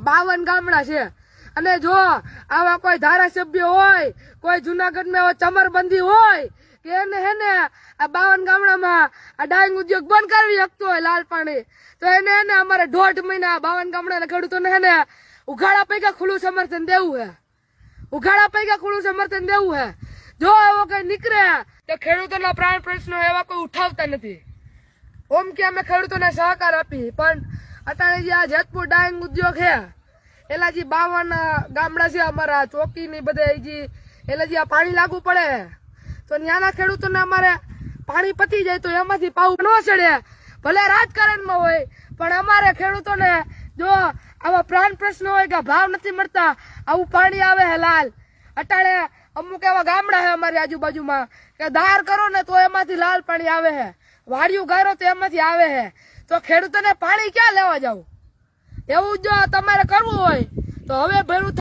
બાવન ગામડા છે. અને જો આવા કોઈ ધારાસભ્ય હોય, કોઈ જુનાગઢમાં ચમરબંધી હોય, કે એને હે ને આ બાવન ગામડામાં આ ડાંગ ઉદ્યોગ બંધ કરવી શકતો હોય લાલ પાણી તો એને હે ને અમારે દોઢ મહિના બાવન ગામડાના ખેડૂતોને હે ને ઉઘાડા પૈકા ખુલ્લું સમર્થન દેવું હે. ઉઘાડા પૈકા ખુલ્લું સમર્થન દેવું હે. જો એવો કઈ નીકળે, તો ખેડૂતોના પ્રાણ પ્રશ્નો એવા કોઈ ઉઠાવતા નથી. ઓમ કે અમે ખેડૂતોને સહકાર આપી, પણ અત્યારે જે આ જેતપુર ડાયંગ ઉદ્યોગ છે એલા જે બાવન ગામડા છે અમારા ચોકી ની બધે જે એટલે જે આ પાણી લાગુ પડે. તો ત્યાંના ખેડૂતોને અમારે પાણી પતી જાય તો એમાંથી પાઉ ન ચડે. ભલે રાજકારણમાં હોય, પણ અમારે ખેડૂતોને જો આવા પ્રાણ પ્રશ્ન હોય કે ભાવ નથી મળતા, આવું પાણી આવે હે લાલ. અટાણે અમુક એવા ગામડા હે અમારી આજુબાજુમાં કે ધાર કરો ને તો એમાંથી લાલ પાણી આવે છે વાડિયું ગારો તો એમાંથી આવે છે તો ખેડૂતોને પાણી ક્યાં લેવા જાવ? એવું જો તમારે કરવું હોય, તો હવે ભેરું